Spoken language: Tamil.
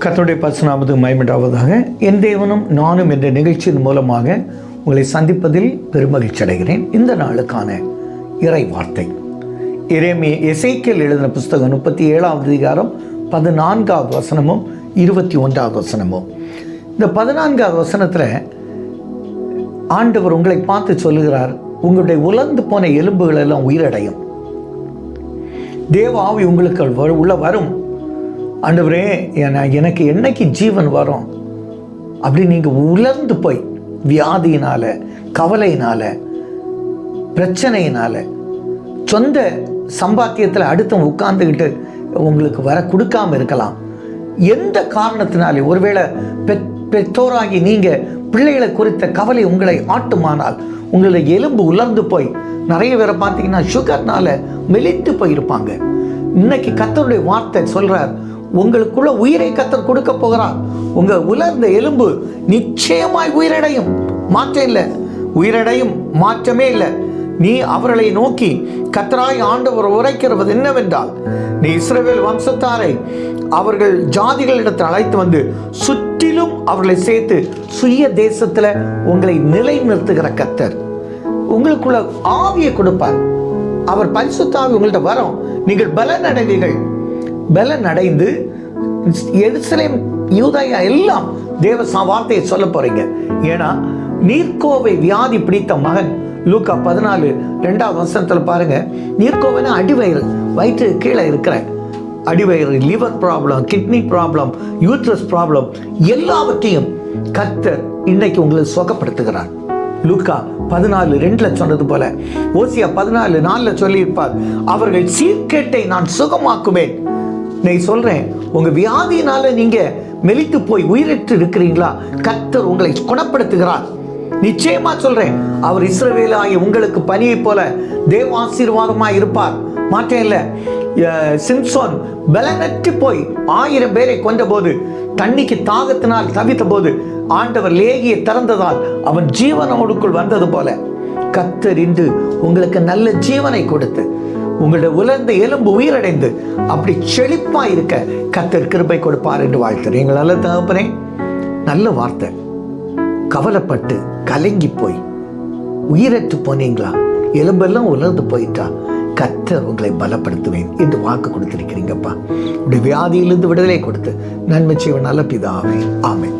கத்தோடைய பசுநாமது மயமிடாவதாக என் தேவனும் நானும் என்ற நிகழ்ச்சியின் மூலமாக உங்களை சந்திப்பதில் பெருமகிழ்ச்சி அடைகிறேன். இந்த நாளுக்கான இறை வார்த்தை. இறைமே இசைக்கல் எழுதின புஸ்தகம் முப்பத்தி ஏழாவது அதிகாரம் பதினான்காவது வசனமும் இருபத்தி ஒன்றாவது வசனமும். இந்த பதினான்காவது வசனத்தில் ஆண்டவர் உங்களை பார்த்து சொல்லுகிறார் உங்களுடைய உலர்ந்து போன எலும்புகள் எல்லாம் உயிரடையும். தேவ ஆவி உங்களுக்கு வரு- உள்ள வரும். ஆண்டவரே எனக்கு என்னைக்கு ஜீவன் வரும்? அப்படி நீங்கள் உலர்ந்து போய் வியாதியினால கவலையினால பிரச்சனையினால சொந்த சம்பாத்தியத்தில் அடுத்தவன் உட்கார்ந்துக்கிட்டு உங்களுக்கு வர கொடுக்காம இருக்கலாம். எந்த காரணத்தினாலே ஒருவேளை பெற் பெற்றோராகி நீங்கள் பிள்ளைகளை குறித்த கவலை உங்களை ஆட்டுமானால் உங்களுடைய எலும்பு உலர்ந்து போய் நிறைய பேரை பார்த்தீங்கன்னா சுகர்னால மெலித்து போயிருப்பாங்க. இன்னைக்கு கத்தருடைய வார்த்தை சொல்கிறார் உங்களுக்குள்ள உயிரை கத்தர் கொடுக்க போகிறார். உங்க உலர்ந்த எலும்பு நிச்சயமாய் உயிரடையும். மாற்றம் இல்லை. உயிரடையும். மாற்றமே இல்லை. நீ அவர்களை நோக்கி கத்தராய் ஆண்டவர் உரைக்கிறது என்னவென்றால் நீ இஸ்ரேல் வம்சத்தாரை அவர்கள் ஜாதிகளிடத்தில் அழைத்து வந்து சுற்றிலும் அவர்களை சேர்த்து சுய தேசத்துல உங்களை நிலைநிறுத்துகிற கத்தர். உங்களுக்குள்ள ஆவியை கொடுப்பார். அவர் பரிசுத்தாவி உங்கள்ட்ட வரும். நீங்கள் பலன் அடைவீர்கள் பலன் அடைந்து எருசலேம் யூதயா எல்லாம் தேவ வார்த்தையை சொல்ல போறீங்க. ஏன்னா நீர்க்கோவை வியாதி பிடித்த மகன் லூக்கா பதினாலு ரெண்டாவது வருஷத்தில் பாருங்க. நீர்க்கோவைனா அடிவயிறு வயிற்று கீழே இருக்கிற அடிவயிறு liver problem kidney problem uterus problem எல்லாவற்றையும் கத்தர் இன்னைக்கு உங்களை சுகப்படுத்துகிறார். லூக்கா பதினாலு ரெண்டுல சொன்னது போல ஓசியா பதினாலு நாலில் சொல்லியிருப்பார் அவர்கள் சீர்கேட்டை நான் சுகமாக்குவேன். நீ சொல்கிறேன் உங்கள் வியாதியினால் நீங்கள் மெலித்து போய் உயிரிட்டு இருக்கிறீங்களா? கத்தர் உங்களை குணப்படுத்துகிறார். நிச்சயமாக சொல்கிறேன் அவர் இஸ்ரவேலாகிய உங்களுக்கு பனியை போல தேவ ஆசீர்வாதமாக இருப்பார். மாட்டேன் இல்லை. சிம்சோன் பலனற்று போய் ஆயிரம் பேரை கொண்டபோது தண்ணிக்கு தாகத்தினால் தவித்த போது ஆண்டவர் லேகியை திறந்ததால் அவன் ஜீவனோடுக்குள் வந்தது போல. கத்தர் இன்று உங்களுக்கு நல்ல ஜீவனை கொடுத்து உங்களுடைய உலர்ந்த எலும்பு உயிரடைந்து அப்படி செழிப்பா இருக்க கத்தர் கிருபை கொடுப்பார் என்று வாழ்த்துறேன். எங்கள் நல்ல தகப்பனே நல்ல வார்த்தை. கவலைப்பட்டு கலங்கி போய் உயிரற்று போனீங்களா? எலும்பெல்லாம் உலர்ந்து போயிட்டா கத்தர் உங்களை பலப்படுத்துவேன் என்று வாக்கு கொடுத்திருக்கிறீங்கப்பா. உடைய வியாதியிலிருந்து விடுதலை கொடுத்து நன்மை செய்வ நல்ல பிதாவே. ஆமை